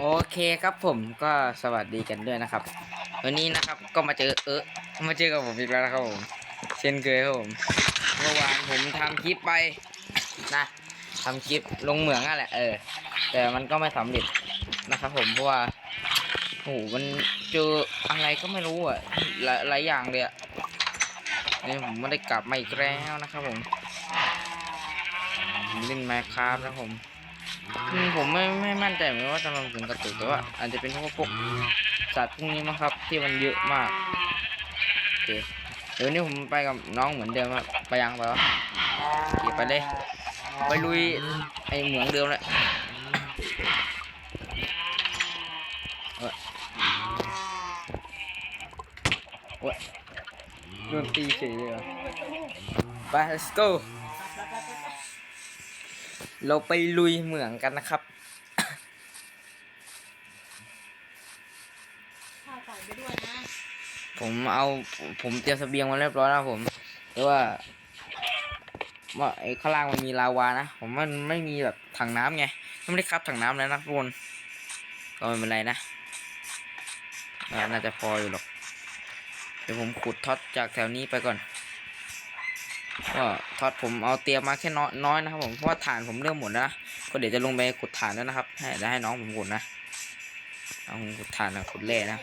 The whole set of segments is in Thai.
โอเคครับผมก็สวัสดีกันด้วยนะครับ วันนี้นะครับก็มาเจอเออมาเจอกับผมอีกแล้วนะครับผมเช่นเคยครับผมเมื่อวานผมทำคลิปไปนะทำคลิปลงเหมืองอะแหละเออ แต่มันก็ไม่สำเร็จนะครับ ผมเพราะว่าโอ้โหมันเจออะไรก็ไม่รู้อะหลายหลายอย่างเลยอะนี่ผมไม่ได้กลับมาอีกแล้วนะครับผมเล่นแมคคราฟนะครับผม ผมไม่ไม่มั่นใจเหมือนกันว่าทำไมถึงกระตุกแต่ว่าอาจจะเป็นเพราะว่าพวกสัตว์พวกนี้มั้งครับ ที่มันเยอะมากโอเคเดี๋ยวนี้ผมไปกับน้องเหมือนเดิมครับไปยังไปวะโอเคไปเลยไปลุยไอเหมืองเดิมเลยเอ้ยโอ้ยโดนตีเฉยเลยไป let's go เราไปลุยเหมืองกันนะครับข้าวใส่ไปด้วยนะ ผมเอาผมเตรียมเสบียงมาเรียบร้อยแล้วผมแต่ว่าว่าไอ้ข้างล่างมันมีลาวานะ ผมมันไม่มีแบบถังน้ำไงไม่ได้คับถังน้ำแล้วนะทุกคนก็ไม่เป็นไรนะอ่าน่าจะพออยู่หรอก เดี๋ยวผมขุดท็อตจากแถวนี้ไปก่อน ก็ทอตผมเอาเตรียมมาแค่น้อยน้อยนะครับผมเพราะว่าฐานผมเริ่มหมดแล้วนะก็เดี๋ยวจะลงไปขุดฐานแล้วนะครับให้เดี๋ยวให้น้องผมขุดนะเอาขุดฐานนะขุดแร่นะ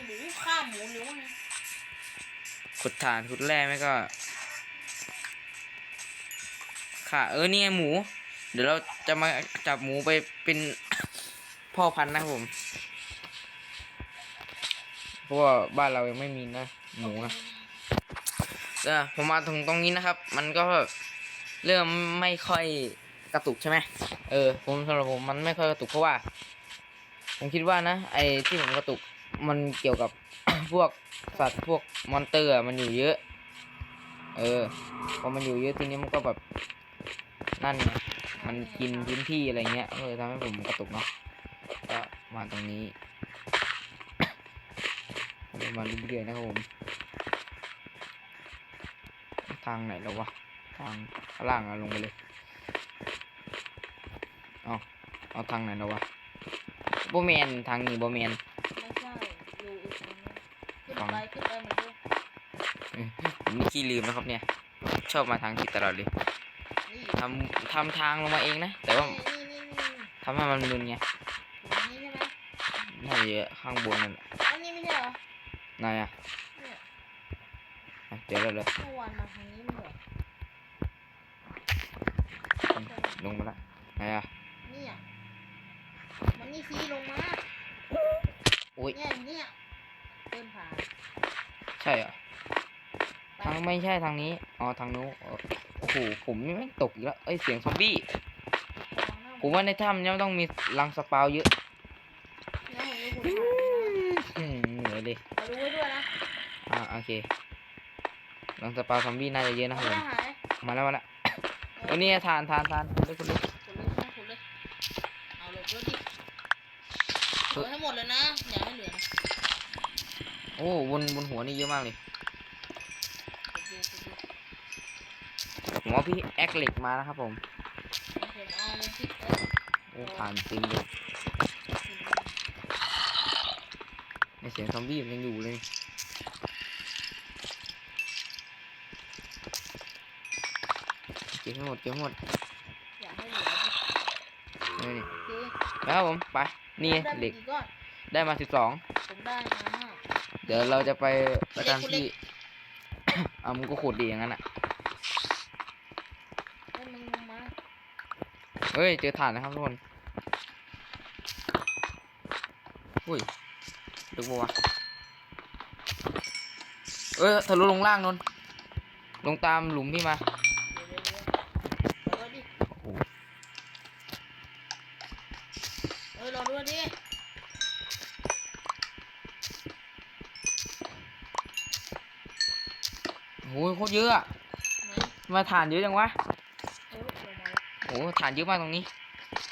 ขุดฐานขุดแร่ไม่ก็ค่ะเออนี่ไงหมู เดี๋ยวเราจะมาจับหมูไปเป็นพ่อพันธุ์นะครับผมเพราะว่าบ้านเรายังไม่มีนะหมูนะ เออผมมาถึงตรงนี้นะครับ มันก็เริ่มไม่ค่อยกระตุกใช่ไหมเออผมสำหรับผมมันไม่ค่อยกระตุกเพราะว่า ผมคิดว่านะไอ้ที่ผมกระตุกมันเกี่ยวกับ พวกสัตว์พวกมอนเตอร์มันอยู่เยอะ เออพอมันอยู่เยอะทีนี้มันก็แบบนั่นไงมันกินพื้นที่อะไรเงี้ยเออทำให้ผมกระตุกเนาะก็มาตรงนี้เดินมาเรื่อยๆนะครับผม ทางไหนแล้ววะ ทางข้างล่างอะลงไปเลย เอาเอาทางไหนแล้ววะโบแมนทางนี้โบแมนไม่ใช่อยู่อีกตรงนี้ขึ้นไปขึ้นไปเหมือนเดิมผมนี่ขี้ลืมนะครับเนี่ย ชอบมาทางผิดตลอดเลยนี่ทำทำทางลงมาเองนะ แต่ว่านี่นี่นี่นี่ทำให้มันมึนไงอันนี้ใช่ไหมน่าจะเยอะข้างบนนั่นแหละอันนี้ไม่ใช่เหรอนายอะ เนี่ยอะเจอแล้วเลยเมื่อวานมาทางนี้ไม่เหรออืมลงมาละนายอะเนี่ยมันนี่ซีลงมาโอ้ยเนี่ยเนี่ยเดินผ่านใช่เหรอทางไม่ใช่ทางนี้อ๋อทางนู้นอ๋อโอ้โหผมนี่แม่งตกอีกแล้วเอ้ยเสียงซอมบี้ระวังหน้าผมว่าในถ้ำเนี่ยมันต้องมีรังสปาวเยอะเนี่ยผมจะขุดผ่านนะอืมเหนื่อยเลยเอาดูไว้ด้วยนะอ่าโอเค รังสปาวซอมบี้น่าจะเยอะนะครับเอาผมหายมาแล้วมาแล้ววันนี้ทานทานทานคุณเลยคุณเลยขุดเลยนะขุดเลยเอาเลยด้วยดิขุดให้หมดเลยนะอย่าให้เหลือนะโอ้บนบนหัวนี่เยอะมากเลยขุดดูขุดดูผมว่าพี่แอคเหล็กมานะครับผมผมเอาลงพริกเออโอ้ผ่านจริงเลยในเสียงซอมบี้มันยังอยู่เลย เก็บให้หมดเก็บให้หมดอย่าให้เหลือดินี่นี่โอเคแล้วครับผมไปนี่ได้เหล็กกี่ก้อนได้มาสิบสองผมได้มาห้าเดี๋ยวเราจะไปประจำขุดเหล็ที่กเอามึงก็ขุดดีอย่างนั้นอะให้มึงลงมาเฮ้ยเจอถ่านนะครับทุกคนอุ้ยดึกบัวะเอ้ยทะลุลงล่างนนลงตามหลุมพี่มา ตรเยอะอะไหนมาถ่านเยอะจังวะเออลงมาโอ้โหถ่านเยอะมากตรงนี้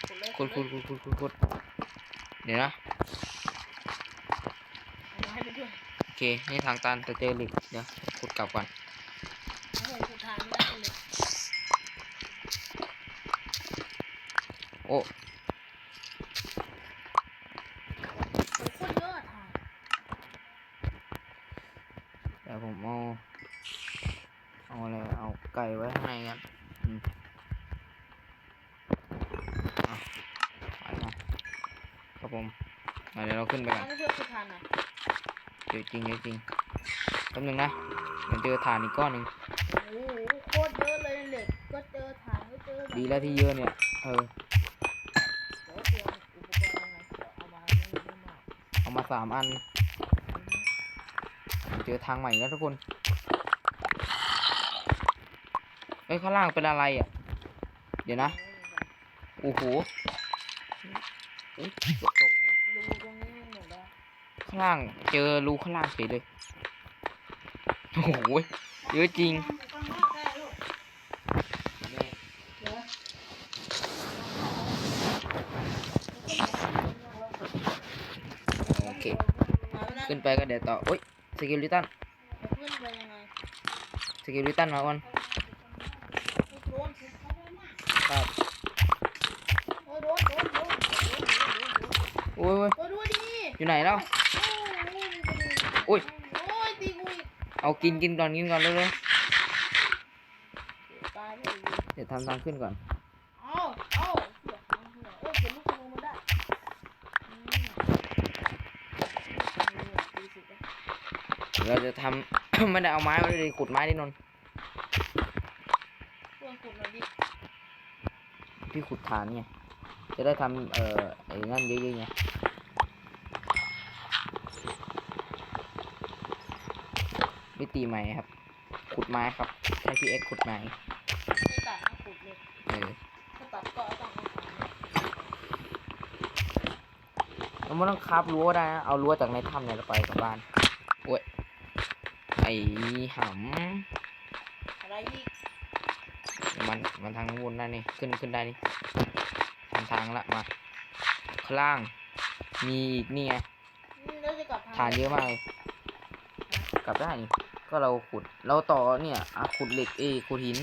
ขุดเลยขุดขุดขุดขุดขุดขุดเดี๋ยวนะเอามาให้ไปด้วยโอเคนี่ทางตันแต่เจอเหล็กเดี๋ยวขุดกลับก่อนโอ้โหขุดทางไม่ได้เลยโอ้ ผมมา เดี๋ยวเราขึ้นไปกันเอาไม่ช่วยคุณทานหน่อยเยอะจริงเยอะจริงแป๊บนึงนะมันเจอฐานอีกก้อนหนึ่งโอ้โหโคตรเยอะเลยเหล็กก็เจอถ่านก็เจอดีแล้วที่เยอะเนี่ย เออเดี๋ยวเตรียมอุปกรณ์อะไรเดี๋ยวเอามาไม่ไม่มากเอามาสามอัน เจอทางใหม่แล้วทุกคนเอ้ยข้างล่างเป็นอะไรอะ เดี๋ยวนะ โอ้โห ล่าง เจอรูข้างล่างเฉยเลย โอ้โห เยอะจริง โอเค ขึ้นไปก็เดี๋ยวต่อโอ้ย สกิลิตัน สกิลิตันมาก่อนครับโอ้ยโดนโอ้ยโอ้ยอยู่ไหนแล้ว อ้ยโอ้ยตีกูอีกเอากินกินก่อนกินก่อนเร็วตายเลยๆเดี๋ยวทำทางขึ้นก่อน เอาเอาเดี๋ยวเอาเดี๋ยวเออเก็บลูกธนูมาได้อืมดีสุดแล้วเราจะทำ ไม่ได้เอาไม้มาเลยขุดไม้ดินนท์เพื่อนขุดหน่อยดิพี่ขุดฐานไงจะได้ทำเอ่อไอ้นั่นเยอะๆไง วิธีใหม่ครับ ขุดไม้ครับใช้พี่เอ็กขุดไม้ไม่ตัดนะขุดเลยเออถ้าตัดก็เอาต้องเอาตัดนะเราไม่ต้องคาบรั้วได้นะเอารั้วจากในถ้ำเนี่ยเราไปกลับบ้านโอ้ยไอ้หอะไรอีกำมันมันทางวนได้นี่ขึ้นขึ้นได้นี่ทางทางละมาข้างล่าง มีอีกนี่ไงอืมแล้วจะกลับทางฐานเยอะมากเลยกลับได้นี่ ก็เราขุดเราต่อเนี่ยอะขุดเหล็กเอขุดหิน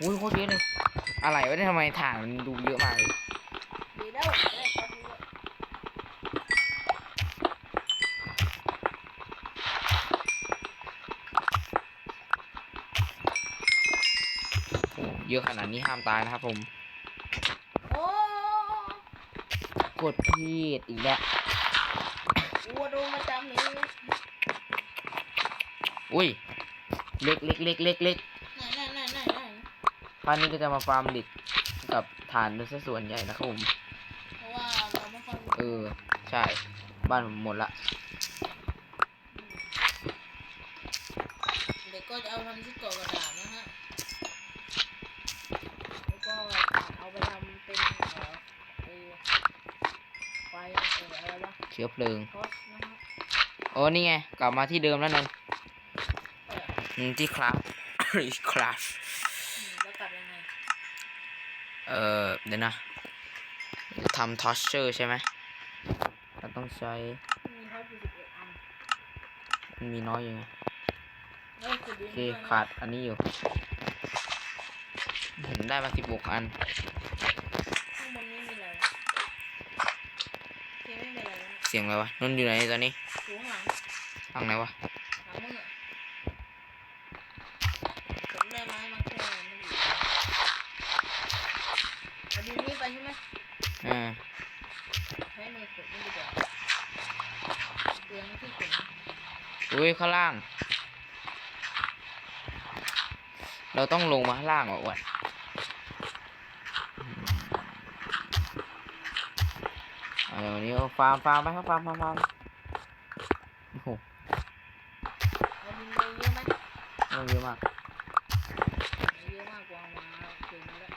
อุ้ยโคตรเยอะเลยอะไรวะเนี่ยทำไมฐานมันดูเยอะมากเลยดีแล้วจะได้ความรู้ว่าโอ้เยอะขนาดนี้ห้ามตายนะครับผมกดผิดอีกแล้ว อัวโดนประจำเลยอุ้ยเล็กเล็กเล็กเล็กเล็กไหนไหนไหนไหนไหนพานนี้ก็จะมาฟาร์มเหล็กกับฐานเป็นซะส่วนใหญ่นะครับผมเพราะว่าเราไม่ค่อยเออใช่ บ้านผมหมดละเด็กก็จะเอาทำชุดเกาะกระดาษนะฮะแล้วก็เอาไปทำเป็นเอ่อไอ้ไฟเอออะไรวะเชื้อเพลิงทอสนะฮะ โอ้นี่ไง กลับมาที่เดิมแล้วนั่นเอออืมที่คราฟคราฟอืมแล้วกลับยังไง เออเดี๋ยวนะทำทอชเชอร์ใช่ไหมเราต้องใช้ มีทอสอยู่สิบเอ็ดอันมันมีน้อยอยู่ไงเฮ้ยขุดดิโอนเคขาดอันนี้อยู่ผมได้มาสิบหกอันข้างบนนี้มีอะไรวะโอเคไม่มีอะไรแล้วเสียงอะไรวะนนท์อยู่ไหนตอนนี้อยู่ข้างหลัง ทางไหนวะหลังมึงอะผมได้ไม้มาแค่ไม่อยู่เอาดินนี้ไปใช่ไหมอ่าใช้มือขุดนี่ดีกว่าเตียงที่ขุดอุ้ยข้างล่าง เราต้องลงมาข้างล่างอะอ้วนเดี๋ยวมันนี้เอาฟาร์มฟาร์มไปครับฟาร์มฟาร์มฟาร์มโอ้โห เอาดินไปเยอะไหม เรื่อ งเยอะมากเยอะมากกว่ามาถึงแล้ว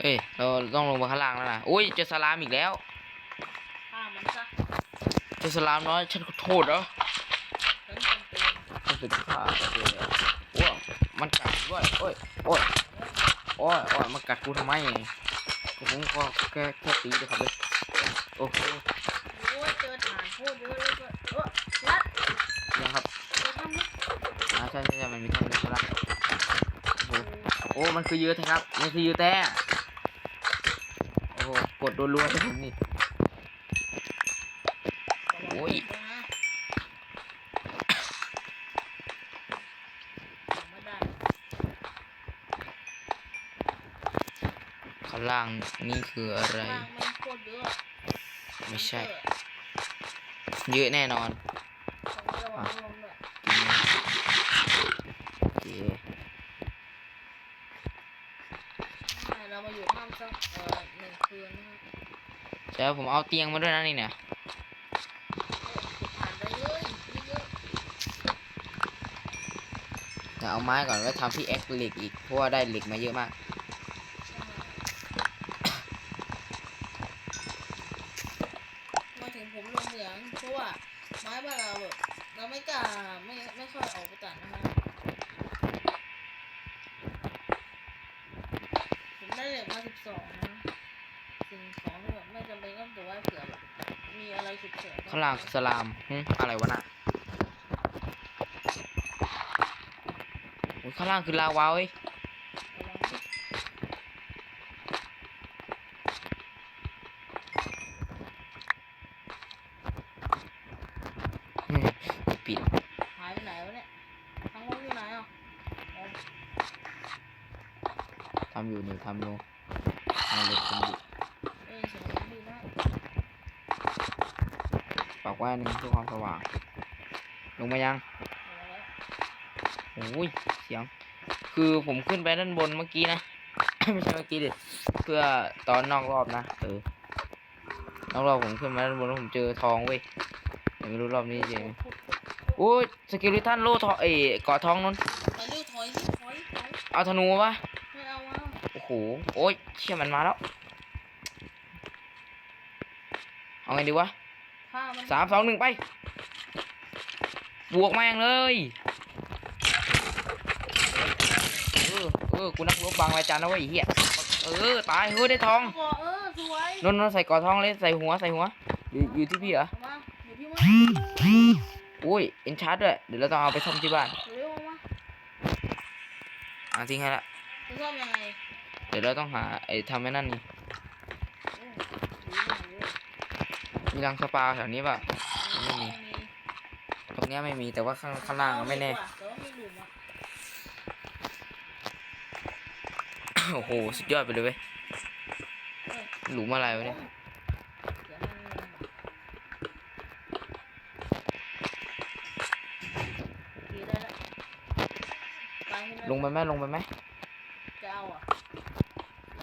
เอ้ยเราต้องลงมาข้างล่างแล้วนะอุ้ยเจอสลามอีกแล้วฆ่ามันซะเจอสลามน้อยฉันขอโทษเหรอฉันจำเป็นมันเป็นข้าเจอแล้วว้าวมันกัดด้วยโอ้ยโอ้ยโอ้ยโอ้ยมันกัดกูทำไมผมก็แค่แค่ตีเดียวครับเลยโอ้โห ช่ใช่ใช่มันมีแค่นี้ครับโอ้มันคือยืดนะครับมันคือยืดแต่โอ้กดรัวๆไปผมนี่โอ้ยข้างล่างนี่คืออะไร ไม่ใช่ เยอะแน่นอน โอเคใช่เรามาอยู่ห้ามสักเอ่อหนึ่งคืนนะครับแล้วผมเอาเตียงมาด้วยนะนี่เนี่ยผ่านไปเลยเยอะเดี๋ยวเอาไม้ก่อนไว้ทำพี่แอ็กเหล็กอีกเพราะว่าได้เหล็กมาเยอะมาก ๆมาถึงผมลงเหลืองเพราะว่าไม้บ้านเราแบบเราไม่กล้าไม่ไม่ค่อยออกไปตัดนะครับผมได้เหล็กมาสิบสองนะสิ่งของที่แบบไม่จำเป็นต้องตัวไว้เผื่อแบบมีอะไรฉุกเฉิน ข้างล่างคือ สลามหึอะไรวะน่ะโอ้ยข้างล่างคือลาวาเว้ยระวังดิอืมปิดหายไปไหนวะเนี่ยทั้งห้องอยู่ไหนอะอ๋อทำอยู่นี่ทำอยู่เอาเหล็กผมดิ เอ้ยเสียงมันดีมาก ปากไว้อันหนึ่งเพื่อความสว่าง ลงมายังเอาแล้วโอ้ยเสียง คือผมขึ้นไปด้านบนเมื่อกี้นะ ไม่ใช่เมื่อกี้ดิเพื่อตอนนอกรอบนะเออนอกรอบผมขึ้นมาด้านบนแล้วผมเจอทองเว้ยแต่ไม่รู้รอบนี้เจอไหมโอ้ยสกิลิตันโล่ทองเอ้ยเกาะทองนนไปเร็วถอยสิถอยถอยเอาธนูปะไม่เอาอะโอ้โหโอ้ยเชี่ยมันมาแล้ว เอาไงดีวะ ผ้ามันสามสองหนึ่งไป บวกแม่งเลยเออเออกูนักรบบางรายจานนะเว้ยไอ้เหี้ยเออตายเฮ้ยได้ทองก่อเออสวยนนท์นนท์ใส่กอดทองเลยใส่หัวใส่หัวอยู่อยู่ที่พี่เหรอเอามาเดี๋ยวพี่มาอุ้ยเอ็นชาร์ดด้วยเดี๋ยวเราต้องเอาไปซ่อมที่บ้านเร็วมาอะทิ้งให้ละจะซ่อมยังไงเดี๋ยวเราต้องหาไอ้ทำไอ้นั่นนี่ โอ้ดีมากเลย มีรังสปาแถวนี้ป่ะไม่มีตรงเนี้ยไม่มีแต่ว่าข้างข้างล่างอะไม่แน่แต่ว่ามีหลุมอะโอ้โหสุดยอดไปเลยเว้ยเอ้ยหลุมอะไรวะเนี่ยเดี๋ยวมันดีได้แล้วไปให้มันลงไปไหมลงไปไหมจะเอาอะ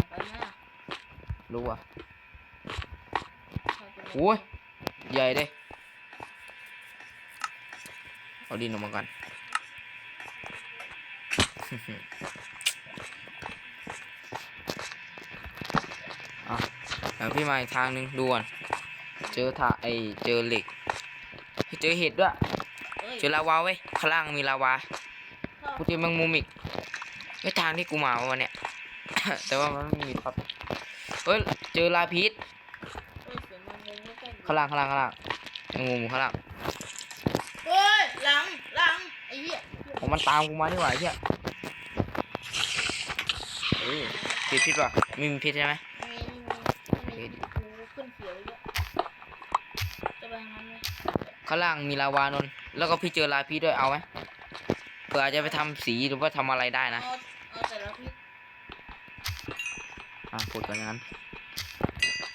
ไปไหมอะรู้อะเอาไปเลย โอ้ยใหญ่เลยเอาดินออกมาก่อนอะเดี๋ยวพี่มาอีกทางหนึ่งดูก่อนเจอถาไอเจอเหล็ก เจอเห็ดด้วย เจอลาวาเว้ย ข้างล่างมีลาวากูเจอแมงมุมอีกไม่ทางที่กูมาวะเนี่ยแต่ว่ามันไม่มีท็อปเฮ้ย เจอลาพิษ เอ้ยเสียงมันงงไม่ใกล้ ข้างล่างข้างล่างข้างล่างแมงมุมข้างล่างเฮ้ยหลังหลังไอ้เหี้ยผมมันตามกูมาดีกว่าไอ้เหี้ยเออพิษพิษป่ะมีมีพิษใช่ไหมมีมีมีมีกูขึ้นเขียวเลยจะไปทางนั้นไหมข้างล่างมีลาวานนท์แล้วก็พี่เจอลาพิษด้วยเอาไหมเผื่ออาจจะไปทำสีหรือว่าทำอะไรได้นะเอาเอาแต่ละพิษอะพูดกันงั้น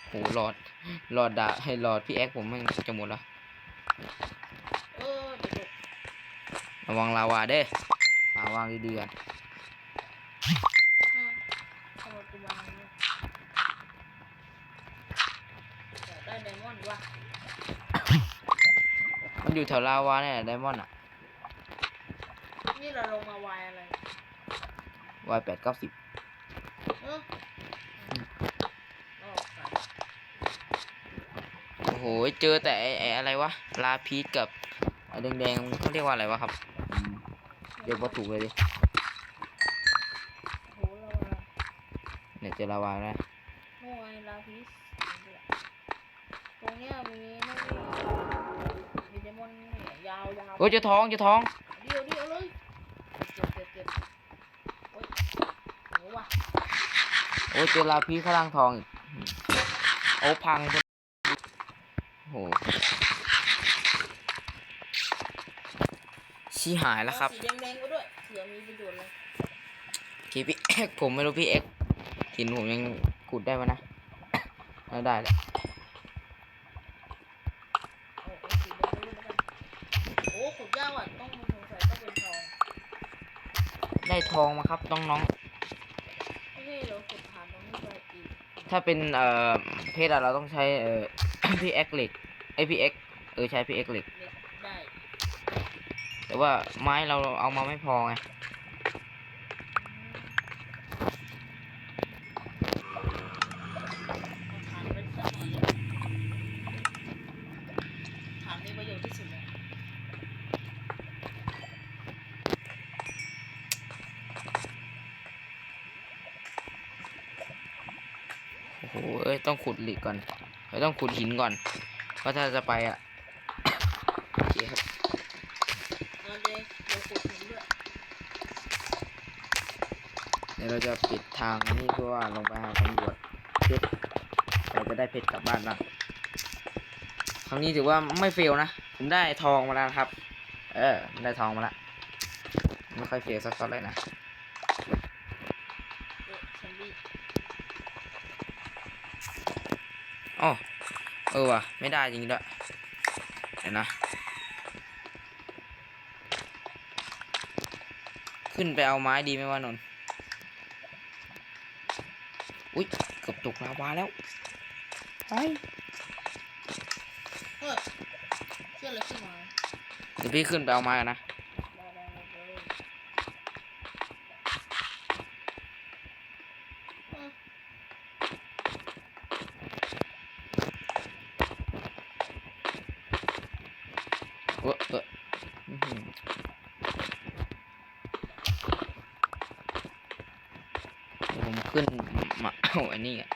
โหหลอด หลอดดาให้หลอดพี่แอ๊กผมมันจะหมดแล้วเออเดี๋ยวเดี๋ยวระวังลาวาเด้อมาวางดีๆกันอ่าเอามากูวางเนี่ยอยากได้ไดมอนด์ว่ะมันอยู่แถวลาวาเนี่ยไดมอนด์อะนี่เราลงมาวายอะไรวายแปดเก้าสิบ เออออกไป โอ้โห เจอแต่ไอ้ไอ้อะไรวะลาพีสกับไอ้แดงๆเขาเรียกว่าอะไรวะครับอืมเรียกว่าถูกเลยดิโอ้โหเราอะไรเนี่ยเจอลาวาแล้วโอ้ยลาพิสตรงเนี้ยมีนั่นมีเดมอนเนี่ยยาวยาวเฮ้ยเจอทองเจอทองเดี๋ยวเดี๋ยวเลยเก็บเก็บเก็บโอ้ยโหว่ะโอ้ยเจอลาพีสข้างล่างทองอีกอืมโอ้พังโอ้โห ชี้หายแล้วครับเอาสีแดงๆก็ด้วยเผื่อมีประโยชน์เลยพี่พี่เอ็กผมไม่รู้พี่เอ็กหินผมยังขุดได้ไหมนะเออได้แหละโอ้โหสีแดงไม่รู้เหมือนกันโอ้ขุดยากอะต้องสงสัยต้องเป็นทอง ได้ทองมาครับน้องไม่ใช่เราขุดผ่านตรงนี้ไปอีกๆถ้าเป็นเอ่อเพชรอะเราต้องใช้เอ่อพี่เอ็กเหล็กไอพี่เอ็กเออใช้พี่เอ็กเหล็กเล็กได้ แต่ว่าไม้เราเอามาไม่พอไงเอาฐานเป็นสักหน่อยเลยฐานมีประโยชน์ที่สุดเลยโอ้โหเอ้ยต้องขุดเหล็กก่อนเราต้องขุดหินก่อนเพราะถ้าจะไปอะ โอเคครับ เราเลยเราขุดหินด้วย เราจะปิดทางนนี้เพื่อว่าลงไปหาตำรวจเพชรเราจะได้เพชรกลับบ้านบ้างครั้งนี้ถือว่าไม่เฟลนะ ผมได้ทองมาแล้วครับ เออ ได้ทองมาแล้วไม่ค่อยเฟลสักเท่าไหร่นะอ๋อเออว่ะ ไม่ได้จริงด้วยเดี๋ยวนะขึ้นไปเอาไม้ดีไหมวะนนท์ อุ้ยเกือบตกลาวาแล้วไปเฮ้ยเชื่ออะไรขึ้นมาเดี๋ยวพี่ขึ้นไปเอาไม้กันนะ ขึ้นมาเอาอันนี้อะ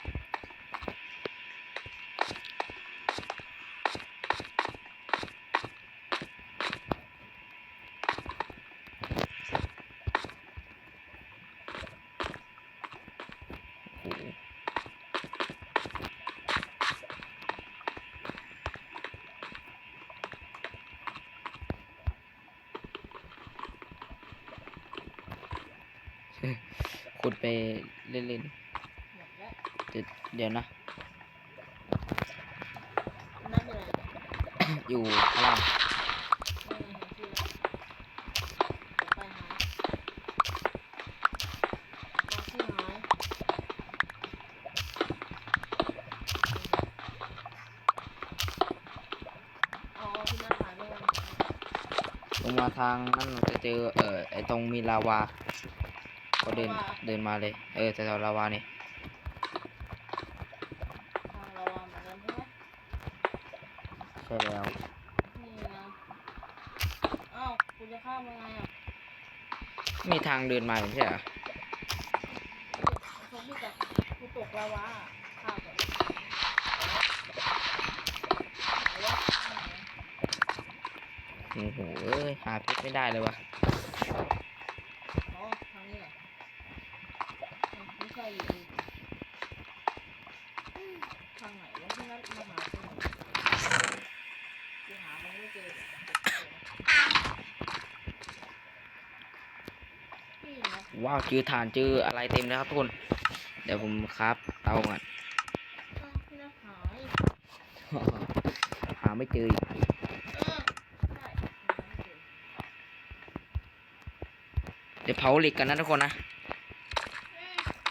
โอ้โหขุดไปเล่น หมดแล้ว ๆเดี๋ยวเดี๋ยวนะ นั่นเป็นอะไร อยู่ข้างล่าง ไม่เห็นชื่อแล้วเดี๋ยวไปหาเอาชื่อหายเอาเอาที่นั่นหายไปแล้ว ลงมาทางนั้นเราจะเจอเอ่อไอตรงมีลาวาก็เดินเดินมาเลย เออแถวๆลาวานี่ทางเราอะเหมือนกันใช่ไหมใช่แล้วนี่ไงอ้าวคุณจะข้ามยังไงอะมีทางเดินมาไม่ใช่เหรอเขาพี่กับกูตกลาวาอะข้ามแบบเอาวะ โอ้โหหาเพชรไม่ได้เลยวะอ๋อทางนี้าวไม่ใช่อยู่ดีทางไหนวะที่นัดมาหากูหน่อยกูหามันไม่เจอนี่นะว้าวเจอฐานเจออะไรเต็มเลยครับทุกคน เดี๋ยวผมครับเตาก่อนอ้าวพี่นัดหายหาไม่เจออีก ดี๋ยวเผาเหล็กกันนะทุกคนนะ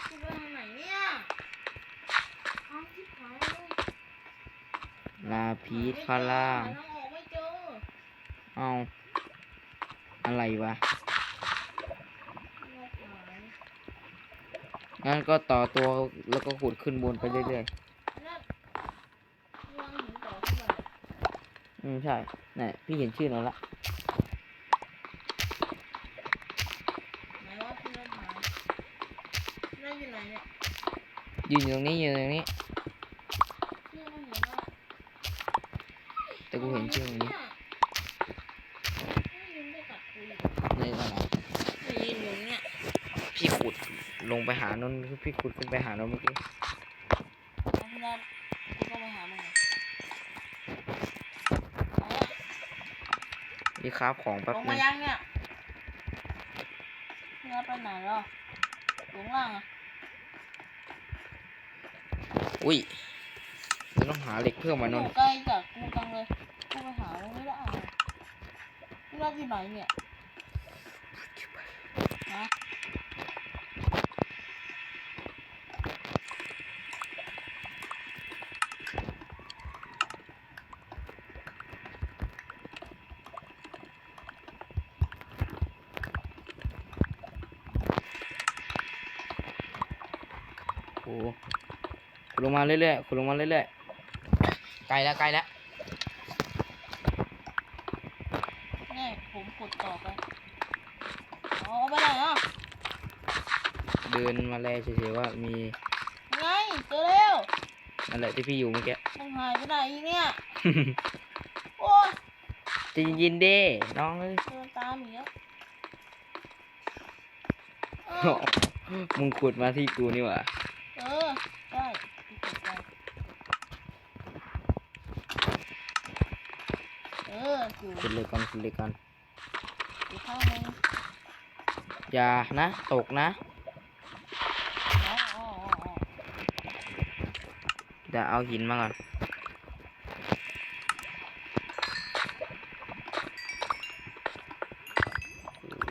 ที่เอาที่หายเลาพีชข้างล่างเอาอะไรวะ งั้นก็ต่อตัวแล้วก็ขุดขึ้นบนไปเรื่อยๆ อืมใช่นี่พี่เห็นชื่อแล้วละ ไหนวะพี่นัทหายพี่นัทอยู่ไหนเนี่ย ยืนอยู่ตรงนี้ยืนอยู่ตรงนี้ชื่อไม่เห็นว่าแต่กูเห็นชื่อตรงนี้ไม่ยืนได้กัดกูอีกในตรงไหนไม่ยืนอยู่เนี่ยพี่ขุดลงไปหานนท์พี่ขุดขึ้นไปหานนท์เมื่อกี้เอาพี่นัทกูต้องไปหามึงเหรอไหนอะพี่คราบของแป๊บลงนึมางยังเนี่ยพี่นัทไปไหนแล้วอยู่ข้างล่างอะ อุ้ยจะต้องหาเหล็กเพิ่มมาอนนยู่นใกล้จากกูจังเลยกูไปหามึงไม่ได้มึงรับที่ไหนเนี่ยฮะโอ้โหขุด ลงมาเรื่อยๆขุดลงมาเรื่อยๆไกลแล้วไกลแล้วนี่ผมกดต่อไปเอาไปไหนอะเดินมาแลเฉยๆว่ามีไงเจอแล้วนั่นแหละที่พี่อยู่เมื่อกี้มันหายไปไหนอีกเนี่ยโอ้ยใจะยินๆเด้น้องเอ้ยเดินตามอีกแล้วเอโอ้อมึงขุดมาที่กูนี่หว่า เออได้กูกดไปเอออยู่ ขุดเลยก่อนขุดเลยก่อนอีกข้างหนึงอย่านะ ตกนะ อ๋ออ๋ออ๋ออ๋อเดี๋ยวเอาหินมาก่อน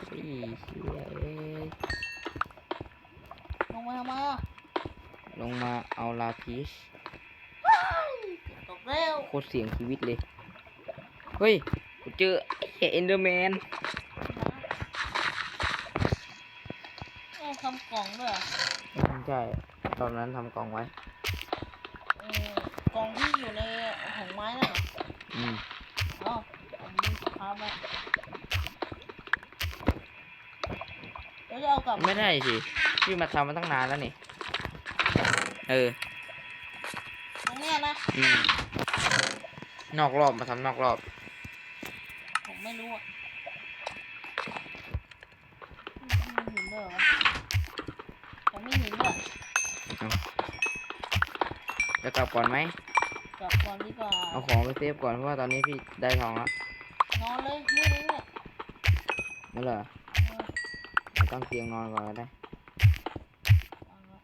โอ้ยเชี่ยเอ้ยลงมาทำไมอะลงมาเอาลาพิชตกแล้วโคตรเสียงชีวิตเลย เฮ้ยกู เจอไอ้เอ็นเดอร์แมนเอ้ยทำกล่องด้วยเหรอใช่ตอนนั้นทำกล่องไว้ เออกล่องที่อยู่ในของไม้น่ะเหรออืมเอ้าผมมีสภาพไหมแล้วจะเอากลับไม่ได้สิพี่มาทำมาตั้งนานแล้วนี่ เออ ตรงเนี้ยนะอืมนอกรอบมาทำนอกรอบผม ไม่รู้อะมีหินด้วยเหรอวะผมมีหินด้วยจะกลับก่อนไหมกลับก่อนดีกว่าเอาของไปเซฟก่อนเพราะว่าตอนนี้พี่ได้ทองแล้วนอนเลยนี่นี่เนี่ยนั่นเหรอเออเอาตั้งเตียงนอนก่อนก็ได้วางไว้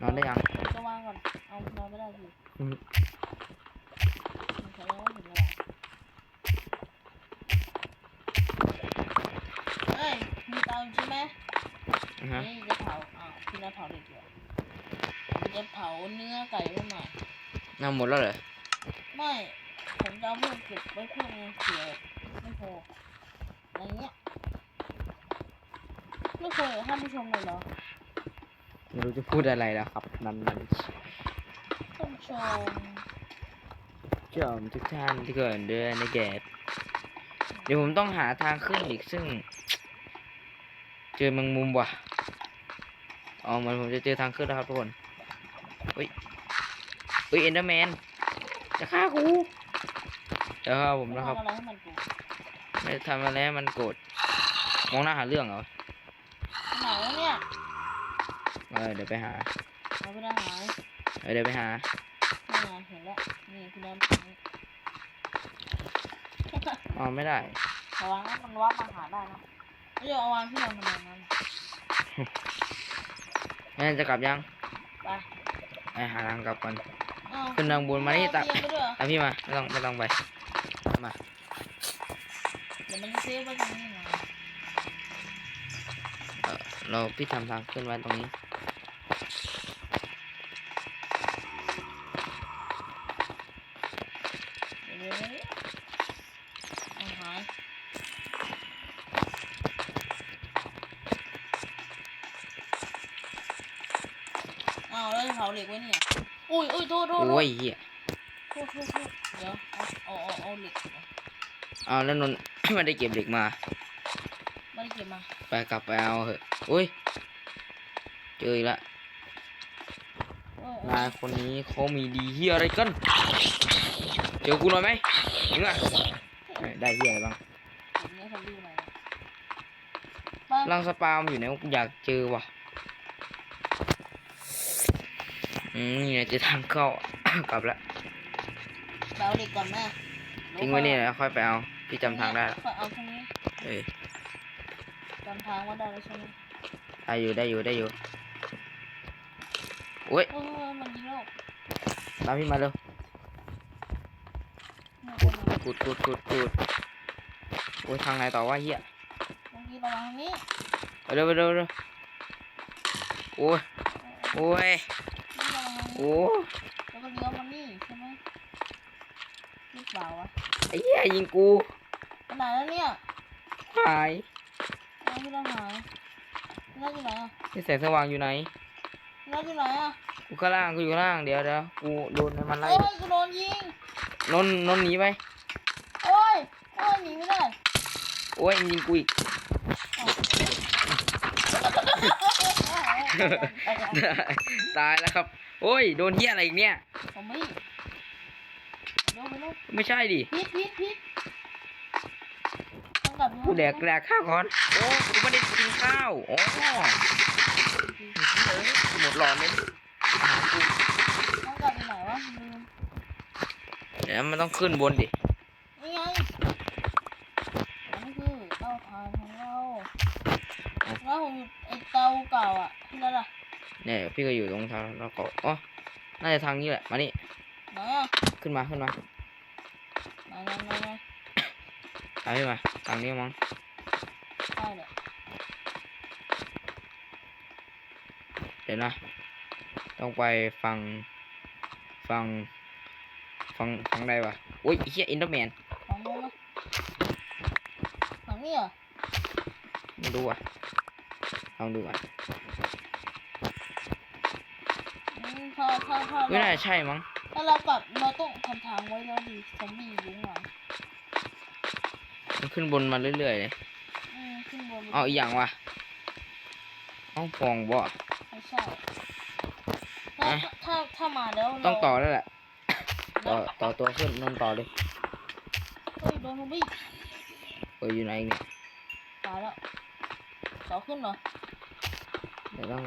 นอนได้ยังจะวางก่อนเอานอนไม่ได้สิอืมแสดงว่าหินอะไรเฮ้ย มี เตาอยู่ใช่ไหมอือฮะนี่จะเผาอ้าวพี่นัทเผาเด็กเหรอพี่จะเผาเนื้อไก่ไว้หน่อยน้ำหมดแล้วเหรอไม่ผมจะเอาเพิ่มเก็บไว้เพิ่มไงเผื่อไม่พออะไรเงี้ยไม่เคยเหรอท่านผู้ชมเลยเหรอไม่รู้จะพูดอะไรแล้วครับ นั่นนั่นท่านผู้ชมชมทุกท่านที่เกิดเดือนในเกตเดี๋ยวผมต้องหาทางขึ้นอีกซึ่ง เจอแมงมุมว่ะอ๋อเหมือนผมจะเจอทางขึ้นแล้วครับทุกคนเฮ้ยเฮ้ยเอ็นเดอร์แมนจะฆ่ากูเดี๋ยวครับผมไม่นะครับทำอะไรให้มันกูไม่ทำอะไรให้มันโกรธมองหน้าหาเรื่องเหรอไหนวะเนี่ยเออเดี๋ยวไปหาเราไม่ได้หายเออเดี๋ยวไปหานี่ไงเห็นแล้วนี่คุณแอมอ๋อไม่ได้ระวังนะมันว่ามาหาได้นะ ไม่จะเอาวางที่นอนทำไมนั้นงั้นจะกลับยังไปไปหาทางกลับก่อนอ้าวขึ้นทางบนมานี่ตักเอเตียงไปด้วยเหรอตามพี่มาไม่ต้องไม่ต้องไปมาเดี๋ยวมันจะเซฟไว้ตรงนี้ไงเออเราพี่ทำทางขึ้นไว้ตรงนี้ โทษโทษโทโอ้ษยเหี้ยโทษโทษโทษเดี๋ยวเอาเอาเอาเอาเหล็กก่อนเอาแล้วนนไม่ได้เก็บเหล็กมาไม่ได้เก็บมาไปกลับไปเอาเถอะอุ้ยเจออีกละเอ้ยนายคนนี้เขามีดีเฮียอะไรกันเจอกูหน่อยไหมถึงอะเอ้ยได้เฮียอะไรบ้างผมเนี่ยทำดูหน่อยไปรังสปาล์มอยู่ไหนวะกูอยากเจอว่ะ อืมนี่ไงเจะทางเข้า กลับแล้วไปเอาเหล็กก่อนแม่ทิ้งไว้นี่แล้วค่อยไปเอาพี่จำทางได้แล้วค่อยเอาตรงนี้เอ้ยจำทางว่าได้แล้วใช่ไหมได้อยู่ได้อยู่ได้อยู่โอ้ยเออมันยิงแล้วตามพี่มาเร็วเนี่ยเป็นไงกูดกูดกูดกูดโอ้ยทางไหนต่อวะเฮียบางทีระวังทางนี้ไปเร็วไปเร็วไปเร็วโอ้ยโอ้ย โอ้แล้วก็เลี้ยวมานี่ใช่ไหมหรือเปล่าวะไอ้เหี้ยยิงกูไปไหนแล้วเนี่ยหายน้องที่เราหายพี่น้องอยู่ไหนอะนี่แสงสว่างอยู่ไหนพี่น้องอยู่ไหนอะกูข้างล่างกูอยู่ข้างล่างเดี๋ยวเดี๋ยวกูโดนมันไล่โอ้ยกูโดนยิงนนนนหนีไปโอ้ยโอ้ยหนีไม่ได้โอ้ยยิงกูอีกตายแล้วครับ โอ้ย โดนเหี้ยอะไรอีกเนี่ยผมไม่เร็วไปเร็วไม่ใช่ดิพิษพิษพิษต้องกลับกูแดกแดกข้าวก่อน โอ้กูไม่ได้กินข้าวโอ้หมดหลอดเลยอาหารกูต้องกลับไปไหนวะลืมเดี๋ยวมันต้องขึ้นบนดิ นี่ไงอันนี้คือเตาถ่านของเราแล้วผมอยู่ไอเตาเก่าอะที่นั่นล่ะ เนี่ยพี่ก็อยู่ตรงทางแล้วก็อ๋อน่าจะทางนี้แหละ มานี่ไหนอะขึ้นมาขึ้นมาไหนไหนไหนไหนตามพี่มาทางนี้มั้งใช่เลยเดี๋ยวนะ ต้องไปฟัง ฟัง ฟังฟังได้ปะโอ้ยไอ้เฮียอินเตอร์แมนของนู้นนะของนี่เหรอไม่รู้อะลองดูอะ อืมถ้าถ้าถ้าไม่น่าเราจะใช่มั้งถ้าเรากลับเราต้องทำทางไว้แล้วดีซอมบี้อยู่ข้างหลังมันขึ้นบนมาเรื่อยๆเลยอืมขึ้นบนเอาอีกอย่างวะห้องฟองบ่ไม่ใช่ถ้าอะถ้าถ้ามาแล้วเราต้องต่อแล้วแหละต่อเราต่อตัวขึ้นนนต่อเลยเฮ้ยโดนซอมบี้เอออยู่ไหนเนี่ยตายแล้วเสาขึ้นเหรอเดี๋ยวต้อง